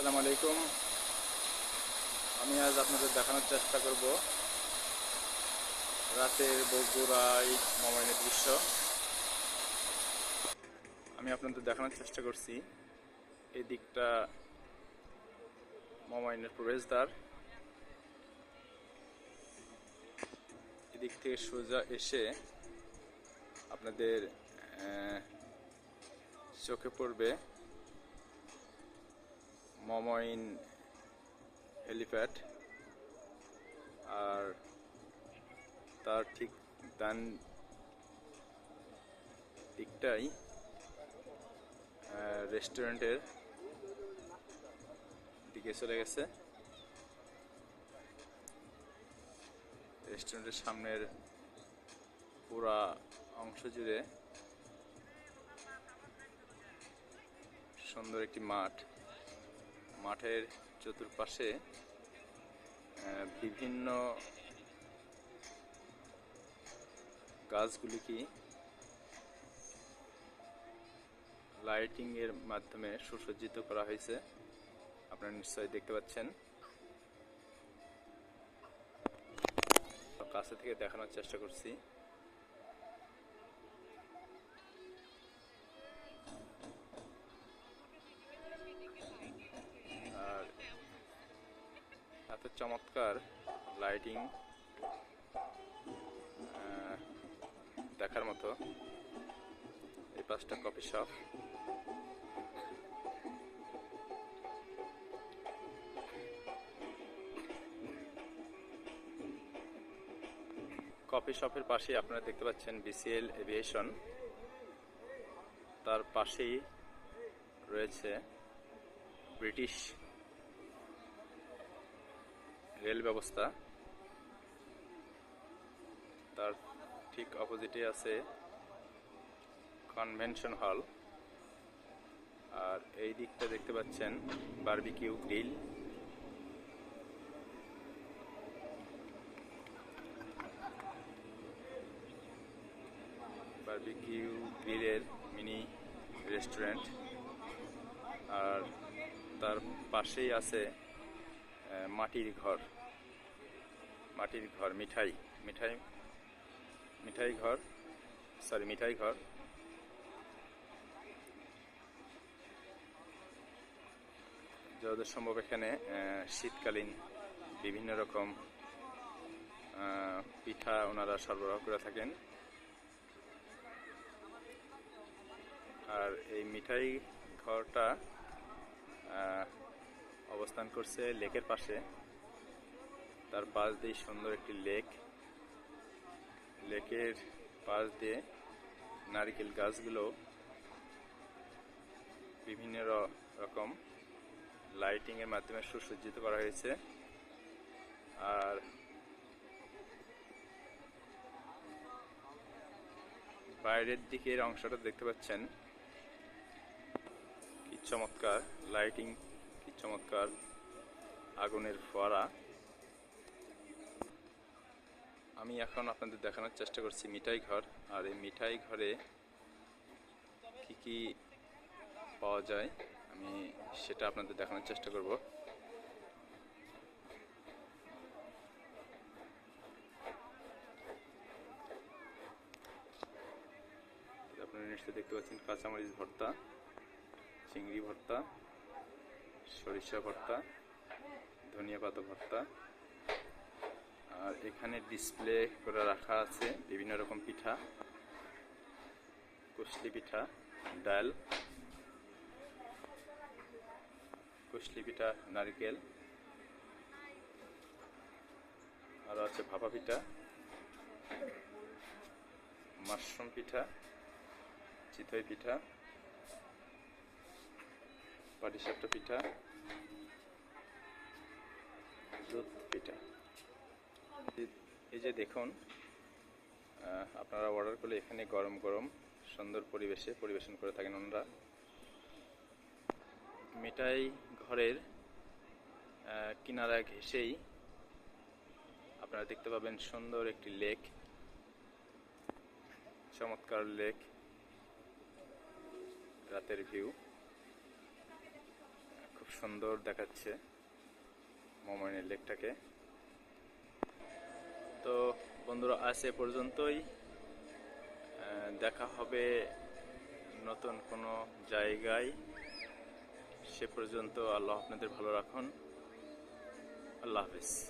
আসসালামু আলাইকুম। আমি আজ আপনাদের দেখানোর চেষ্টা করব রাতের বগুড়াই মোবাইলের দৃশ্য। আমি আপনাদের দেখানোর চেষ্টা করছি এই দিকটা মোবাইলের প্রবেশদ্বার। এদিক থেকে সোজা এসে আপনাদের চোখে পড়বে মমইন হেলিপ্যাড আর তার ঠিক ডান দিকটাই রেস্টুরেন্টের দিকে চলে গেছে। রেস্টুরেন্টের সামনের পুরা অংশ জুড়ে সুন্দর একটি মাঠ। মাঠের চতুর্পাশে বিভিন্ন গাছগুলিকে লাইটিং এর মাধ্যমে সুসজ্জিত করা হয়েছে। আপনারা নিশ্চয়ই দেখতে পাচ্ছেন। কাছে থেকে দেখানোর চেষ্টা করছি। এত চমৎকার লাইটিং দেখার মতো। এই পাঁচটা কফি শপ কফি শপের পাশে আপনারা দেখতে পাচ্ছেন বিসিএল এভিয়েশন তার পাশেই রয়েছে ব্রিটিশ রেল ব্যবস্থা। তার ঠিক অপোজিটে আছে কনভেনশন হল। আর এই দিকটা দেখতে পাচ্ছেন, বার্বিকিউ গ্রিল। বার্বিকিউ গ্রিলের মিনি রেস্টুরেন্ট। আর তার পাশেই আছে মাটির ঘর। মাটির ঘর, মিঠাই। মিঠাই মিঠাই ঘর সরি মিঠাই ঘর। যতদূর সম্ভব এখানে শীতকালীন বিভিন্ন রকম পিঠা ওনারা সরবরাহ করে থাকেন। আর এই মিঠাই ঘরটা অবস্থান করছে লেকের পাশে। তার পাশ দিয়ে সুন্দর একটি লেক। লেকের পাশ দিয়ে নারিকেল গাছগুলো বিভিন্ন রকম লাইটিং এর মাধ্যমে সুসজ্জিত করা হয়েছে। আর বাইরের দিকের অংশটা দেখতে পাচ্ছেন। কি চমৎকার লাইটিং চমৎকার আগুনের ফোয়ারা। আমি এখন আপনাদের দেখানোর চেষ্টা করছি মিঠাই ঘর। আর এই মিঠাই ঘরে কি কি পাওয়া যায়, আমি সেটা আপনাদের দেখানোর চেষ্টা করব। আপনারা নিশ্চয়ই দেখতে পাচ্ছেন কাঁচামরিচ ভর্তা, চিংড়ি ভর্তা। সরিষা ভর্তা, ধনিয়া পাতা ভর্তা। আর এখানে ডিসপ্লে করে রাখা আছে বিভিন্ন রকম পিঠা কুশলি পিঠা, ডাল কুশলি পিঠা, নারকেল। আরও আছে ভাপা পিঠা, মাশরুম পিঠা, চিতই পিঠা। পাটিসাপটা পিঠা দুধ পিঠা এই- যে দেখুন আপনারা অর্ডার করলে এখানে গরম গরম সুন্দর পরিবেশে পরিবেশন করে থাকেন ওনারা। মিঠাই ঘরের কিনারা ঘেঁষেই আপনারা দেখতে পাবেন সুন্দর একটি লেক চমৎকার লেক রাতের ভিউ সুন্দর দেখাচ্ছে মোমাইনের লেকটাকে। তো বন্ধুরা, আজ এ পর্যন্তই। দেখা হবে নতুন কোনো জায়গায়। সে পর্যন্ত আল্লাহ আপনাদের ভালো রাখুন। আল্লাহ হাফিজ।